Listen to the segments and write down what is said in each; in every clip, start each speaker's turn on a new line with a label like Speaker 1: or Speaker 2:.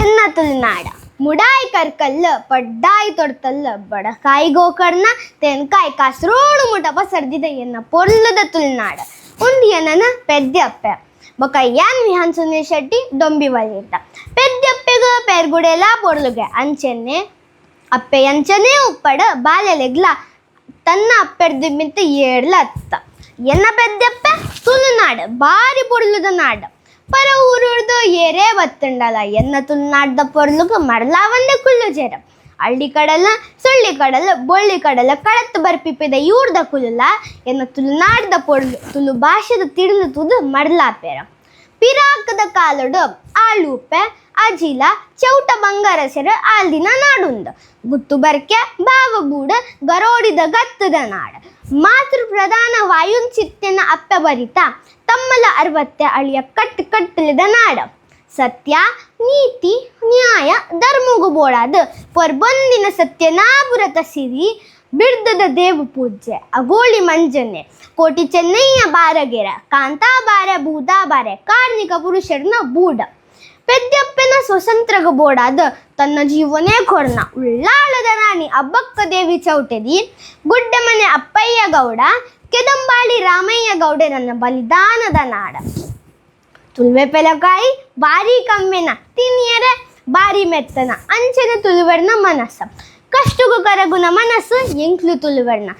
Speaker 1: ಎನ್ನ ತುಳುನಾಡ ಮುಡಾಯಿ ಕರ್ಕಲ್ಲ, ಪಡ್ಡಾಯಿ ತೊಡ್ತಲ್ಲ, ಬಡಕಾಯಿ ಗೋಕರ್ಣ, ತೆನ್ಕಾಯಿ ಕಾಸರೋಡು ಮುಟಪ ಸರ್ದಿದ ಎನ್ನ ಪೊರ್ಲದ ತುಳುನಾಡ ಒಂದು ಏನನ ಪೆದ್ದೆಪ್ಪೆ ಬೊಕ ಏನ್ ವಿಹಾನ್ ಸುನೀಲ್ ಶೆಟ್ಟಿ, ಡೊಂಬಿ ಬಲಿತ ಪೆದ್ದಪ್ಪೆಗ ಪೆರ್ಗುಡೆಲ ಪೊರ್ಲುಗೆ. ಅಂಚೆನ್ನೆ ಅಪ್ಪೆ ಅಂಚನೆ ಉಪ್ಪಡ ಬಾಲೆಲೆಗ್ಲ, ತನ್ನ ಅಪ್ಪೆಡ್ದು ಮಿಂತ ಏಡ್ಲ ಅತ್ತ ಎನ್ನ ಪೆದ್ದಪ್ಪ ತುಳುನಾಡು ಬಾರಿ ಪೊರ್ಲುದ ನಾಡು. ಪರ ಊರುಡ್ದು ಏರೇ ಬತ್ತುಂಡಲ. ಎನ್ನ ತುಳುನಾಡ್ದ ಪೊರ್ಲುಗ ಮರಲಾವಂದೆ ಕುಲ್ಲು ಜೇರ. ಹಳ್ಳಿ ಕಡಲ, ಸೊಳ್ಳಿ ಕಡಲ, ಬೊಳ್ಳಿ ಕಡಲ, ಕಳತ್ತು ಬರ್ಪಿಪ್ಪಿದ ಇವ್ರದ ಕುಲುಲ. ಎನ್ನ ತುಳುನಾಡ್ದ ಪೊರ್ಲು ತುಳು ಭಾಷೆದ ತಿಡಿಲು ತುದು ಮರಲಾಪೇರ ಪಿರಾಕದ ಕಾಲಡು ಆಳೂಪೆ ಅಜಿಲ, ಚೌಟ ಬಂಗಾರ ಸೆರ ಆಲ್ದಿನ ನಾಡುಂದ. ಗುತ್ತು ಬರ್ಕೆ ಬಾವಗೂಡ ಗರೋಡಿದ ಗತ್ತದ ನಾಡ. ಮಾತೃ ಪ್ರಧಾನ ವಾಯುನ್ ಚಿತ್ತೆನ ತಮ್ಮಲ ಅರವತ್ತೆ ಅಳಿಯ ಕಟ್ ಕಟ್ಟಲಿದ ನಾಡ. ಸತ್ಯ, ನೀತಿ, ನ್ಯಾಯ, ಧರ್ಮಗು ಪೊರ್ಬಂದಿನ ಪೊರ್ಬೊಂದಿನ ಸತ್ಯನಾಪುರತ ಸಿರಿ ಬಿಡ್ದದ ದೇವ ಪೂಜೆ ಅಗೋಳಿ ಮಂಜನೆ, ಕೋಟಿ ಚೆನ್ನಯ್ಯ ಬಾರಗೆರ ಕಾಂತಾ ಬಾರೆ ಬೂದಾ ಬಾರೆ ಕಾರ್ಮಿಕ ಪುರುಷರನ ಬೂಡ ಪೆದ್ಯಪ್ಪನ ಸ್ವತಂತ್ರಗ ಬೋಡಾದ ತನ್ನ ಜೀವನೇ ಕೊರ್ನ ಉಳ್ಳಾಳದ ರಾಣಿ ಅಬ್ಬಕ್ಕ ದೇವಿ ಚೌಟದಿ, ಗುಡ್ಡಮನೆ ಅಪ್ಪಯ್ಯ ಗೌಡ, ಕೆದಂಬಾಳಿ ರಾಮಯ್ಯ ಗೌಡ ನನ್ನ ಬಲಿದಾನದ ನಾಡ. ತುಳುವೆ ಪೆಲಕಾಯಿ ಬಾರಿ ಕಮ್ಮೆನ ತಿನ್ನಿಯರೆ ಬಾರಿ ಮೆತ್ತನ ಅಂಚನ ತುಳುವರ್ನ ಮನಸ್ಸ. ಕಷ್ಟಗು ಕರಗುನ ಮನಸ್ಸು, ಎಂಕ್ಲು ತುಳುವರ್ನ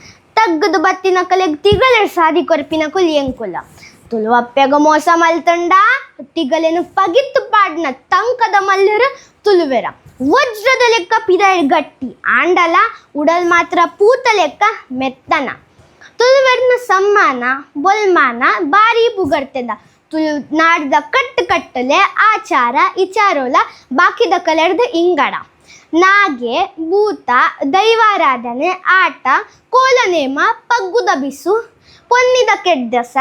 Speaker 1: ಬತ್ತಿನ ಕಲೆಗ್ ತಿಗಲೆರ್ ಸಾದಿ ಕುಲ್ ಎಂಕುಲ. ತುಳುವಪ್ಪೆಗ ಮೋಸ ಮಲ್ತಂಡ ತಿಗಲೆನು ಪಗಿತ್ತು ಪಾಡ್ನ ತಂಕದ ಮಲ್ಲರ ತುಳುವೆರ. ವಜ್ರದ ಲೆಕ್ಕ ಪಿದಳ್ ಗಟ್ಟಿ, ಆಂಡಲ ಉಡಲ್ ಮಾತ್ರ ಪೂತ ಲೆಕ್ಕ ಮೆತ್ತನ. ತುಳುವರ್ನ ಸಮ್ಮಾನ, ಬೊಲ್ಮಾನ ಬಾರಿ ಪುಗರ್ತೆದ ತುಳು ನಾಡ್ದ ಕಟ್ಟು ಕಟ್ಟಲೆ ಆಚಾರ, ಇಚಾರೋಲ, ಬಾಕಿದ ಕಲೆರ್ದ ಇಂಗಡ. ನಾಗೆ, ಭೂತ, ದೈವಾರಾಧನೆ, ಆಟ, ಕೋಲನೇಮ, ಪಗ್ಗುದ ಬಿಸು, ಪೊನ್ನಿದ ಕೆಡ್ಡಸ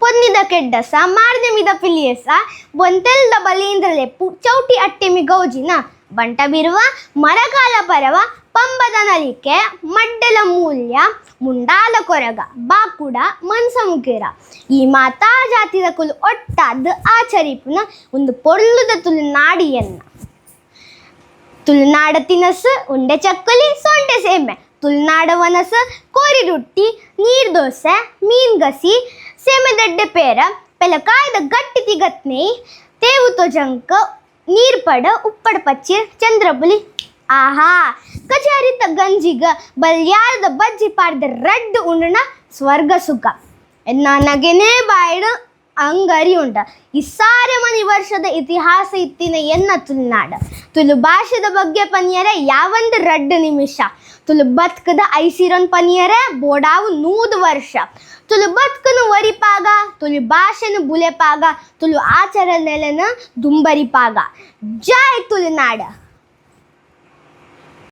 Speaker 1: ಪೊನ್ನಿದ ಕೆಡ್ಡಸ ಮಾರ್ನೆಮಿದ ಪಿಲಿಯಸ, ಬೊಂತೆಲ್ದ ಬಲೀಂದ್ರ ಲೆಪ್ಪು, ಚೌಟಿ ಅಟ್ಟೆಮಿ ಗೌಜಿನ, ಬಂಟ ಬಿರುವ ಮರಕಾಲ ಪರವ, ಪಂಬದ ನಲಿಕೆ ಮಡ್ಡೆಲ ಮೂಲ್ಯ, ಮುಂಡಾಲ ಕೊರಗ, ಬಾಕುಡ ಮನ್ಸಮುಖೇರ ಈ ಮಾತಾ ಜಾತಿದ ಕುಲು ಒಟ್ಟಾದ ಆಚರಿಪುನ, ಒಂದು ಪೊಳ್ಳುದ ತುಲು ನಾಡಿಯನ್ನ. ತುಳುನಾಡ ತಿನಸು ಉಂಡೆ ಚಕ್ಕಲಿ ಸೊಂಟೆ ಸೇಮೆ ತುಳುನಾಡ ವನಸು ಕೋರಿ ರೊಟ್ಟಿ ನೀರ್ ದೋಸೆ ಮೀನ್ ಗಸಿ ಸೇಮೆದಡ್ಡೆ ಪೇರ ಪೆಲಕಾಯ್ದ ಗಟ್ಟಿ ತಿಗತ್ನೆ ತೇವು ತೊಜಂಕ ನೀರ್ ಪಡ ಉಪ್ಪಡ ಪಚ್ಚಿ ಚಂದ್ರಪುಲಿ ಆಹಾ ಕಚಾರಿತ ಗಂಜಿಗ ಬಲ್ಯಾರದ ಬಜ್ಜಿ ಪಾಡ್ದ ರಡ್ಡು ಉಂಡನ ಸ್ವರ್ಗ ಸುಖ ನನಗೆನೇ ಬಾಯ್ಡು ಅಂಗರಿ ಉಂಟ ಈ ಸಾರೆ ಮನಿ ವರ್ಷದ ಇತಿಹಾಸ ಇತ್ತಿನ ಎನ್ನ ತುಳುನಾಡ ತುಳು ಭಾಷೆದ ಬಗ್ಗೆ ಪನಿಯರೆ ಯಾವೊಂದು ರಡ್ಡು ನಿಮಿಷ. ತುಳು ಬತ್ಕದ ಐಸಿರನ್ ಪನಿಯರೆ ಬೋಡಾವು ನೂದ್ ವರ್ಷ. ತುಳು ಬತ್ಕನು ವರಿಪಾಗ ತುಳು ಭಾಷೆನು ಬುಲೆಪಾಗ ತುಳು ಆಚರಣೆಲೆನ ದುಂಬರಿಪಾಗ. ಜೈ ತುಳುನಾಡ